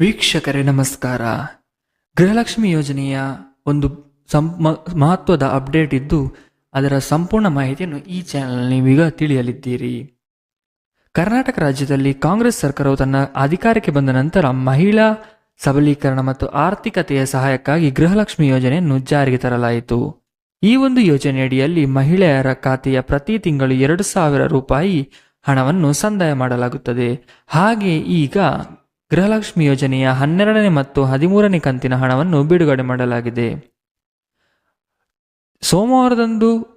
ವೀಕ್ಷಕರೇ, ನಮಸ್ಕಾರ. ಗೃಹಲಕ್ಷ್ಮಿ ಯೋಜನೆಯ ಒಂದು ಸಂ ಮಹತ್ವದ ಅಪ್ಡೇಟ್ ಇದ್ದು, ಅದರ ಸಂಪೂರ್ಣ ಮಾಹಿತಿಯನ್ನು ಈ ಚಾನೆಲ್ ನೀವೀಗ ತಿಳಿಯಲಿದ್ದೀರಿ. ಕರ್ನಾಟಕ ರಾಜ್ಯದಲ್ಲಿ ಕಾಂಗ್ರೆಸ್ ಸರ್ಕಾರವು ತನ್ನ ಅಧಿಕಾರಕ್ಕೆ ಬಂದ ನಂತರ ಮಹಿಳಾ ಸಬಲೀಕರಣ ಮತ್ತು ಆರ್ಥಿಕತೆಯ ಸಹಾಯಕ್ಕಾಗಿ ಗೃಹಲಕ್ಷ್ಮಿ ಯೋಜನೆಯನ್ನು ಜಾರಿಗೆ ತರಲಾಯಿತು. ಈ ಒಂದು ಯೋಜನೆಯಡಿಯಲ್ಲಿ ಮಹಿಳೆಯರ ಖಾತೆಯ ಪ್ರತಿ ತಿಂಗಳು ಎರಡು ಸಾವಿರ ರೂಪಾಯಿ ಹಣವನ್ನು ಸಂದಾಯ ಮಾಡಲಾಗುತ್ತದೆ. ಹಾಗೆ ಈಗ ಗೃಹಲಕ್ಷ್ಮಿ ಯೋಜನೆಯ ಹನ್ನೆರಡನೇ ಮತ್ತು ಹದಿಮೂರನೇ ಕಂತಿನ ಹಣವನ್ನು ಬಿಡುಗಡೆ ಮಾಡಲಾಗಿದೆ. ಸೋಮವಾರದಂದು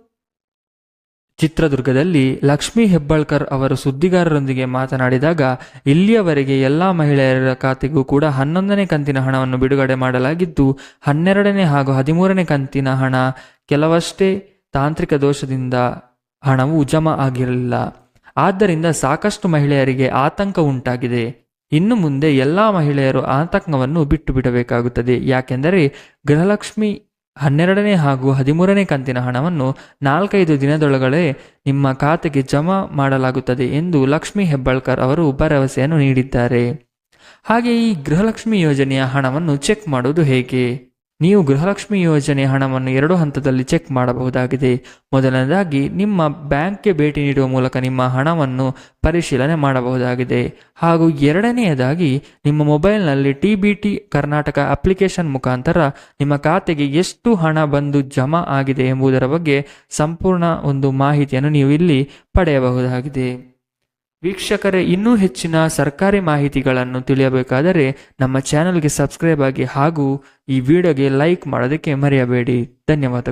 ಚಿತ್ರದುರ್ಗದಲ್ಲಿ ಲಕ್ಷ್ಮೀ ಹೆಬ್ಬಾಳ್ಕರ್ ಅವರು ಸುದ್ದಿಗಾರರೊಂದಿಗೆ ಮಾತನಾಡಿದಾಗ, ಇಲ್ಲಿಯವರೆಗೆ ಎಲ್ಲ ಮಹಿಳೆಯರ ಖಾತೆಗೂ ಕೂಡ ಹನ್ನೊಂದನೇ ಕಂತಿನ ಹಣವನ್ನು ಬಿಡುಗಡೆ ಮಾಡಲಾಗಿದ್ದು, ಹನ್ನೆರಡನೇ ಹಾಗೂ ಹದಿಮೂರನೇ ಕಂತಿನ ಹಣ ಕೆಲವಷ್ಟೇ ತಾಂತ್ರಿಕ ದೋಷದಿಂದ ಹಣವು ಜಮಾ ಆಗಿರಲಿಲ್ಲ. ಆದ್ದರಿಂದ ಸಾಕಷ್ಟು ಮಹಿಳೆಯರಿಗೆ ಆತಂಕ ಉಂಟಾಗಿದೆ. ಇನ್ನು ಮುಂದೆ ಎಲ್ಲ ಮಹಿಳೆಯರು ಆತಂಕವನ್ನು ಬಿಟ್ಟು ಬಿಡಬೇಕಾಗುತ್ತದೆ. ಯಾಕೆಂದರೆ ಗೃಹಲಕ್ಷ್ಮಿ ಹನ್ನೆರಡನೇ ಹಾಗೂ ಹದಿಮೂರನೇ ಕಂತಿನ ಹಣವನ್ನು ನಾಲ್ಕೈದು ದಿನದೊಳಗಡೆ ನಿಮ್ಮ ಖಾತೆಗೆ ಜಮಾ ಮಾಡಲಾಗುತ್ತದೆ ಎಂದು ಲಕ್ಷ್ಮಿ ಹೆಬ್ಬಾಳ್ಕರ್ ಅವರು ಭರವಸೆಯನ್ನು ನೀಡಿದ್ದಾರೆ. ಹಾಗೆ ಈ ಗೃಹಲಕ್ಷ್ಮಿ ಯೋಜನೆಯ ಹಣವನ್ನು ಚೆಕ್ ಮಾಡುವುದು ಹೇಗೆ? ನೀವು ಗೃಹಲಕ್ಷ್ಮಿ ಯೋಜನೆ ಹಣವನ್ನು ಎರಡು ಹಂತದಲ್ಲಿ ಚೆಕ್ ಮಾಡಬಹುದಾಗಿದೆ. ಮೊದಲನೇದಾಗಿ, ನಿಮ್ಮ ಬ್ಯಾಂಕ್ಗೆ ಭೇಟಿ ನೀಡುವ ಮೂಲಕ ನಿಮ್ಮ ಹಣವನ್ನು ಪರಿಶೀಲನೆ ಮಾಡಬಹುದಾಗಿದೆ. ಹಾಗೂ ಎರಡನೆಯದಾಗಿ, ನಿಮ್ಮ ಮೊಬೈಲ್ನಲ್ಲಿ T B T Karnataka application ಮುಖಾಂತರ ನಿಮ್ಮ ಖಾತೆಗೆ ಎಷ್ಟು ಹಣ ಬಂದು ಜಮಾ ಆಗಿದೆ ಎಂಬುದರ ಬಗ್ಗೆ ಸಂಪೂರ್ಣ ಒಂದು ಮಾಹಿತಿಯನ್ನು ನೀವು ಇಲ್ಲಿ ಪಡೆಯಬಹುದಾಗಿದೆ. ವೀಕ್ಷಕರೇ, ಇನ್ನೂ ಹೆಚ್ಚಿನ ಸರ್ಕಾರಿ ಮಾಹಿತಿಗಳನ್ನು ತಿಳಿಯಬೇಕಾದರೆ ನಮ್ಮ ಚಾನೆಲ್ಗೆ ಸಬ್ಸ್ಕ್ರೈಬ್ ಆಗಿ ಹಾಗೂ ಈ ವಿಡಿಯೋಗೆ ಲೈಕ್ ಮಾಡೋದಕ್ಕೆ ಮರೆಯಬೇಡಿ. ಧನ್ಯವಾದಗಳು.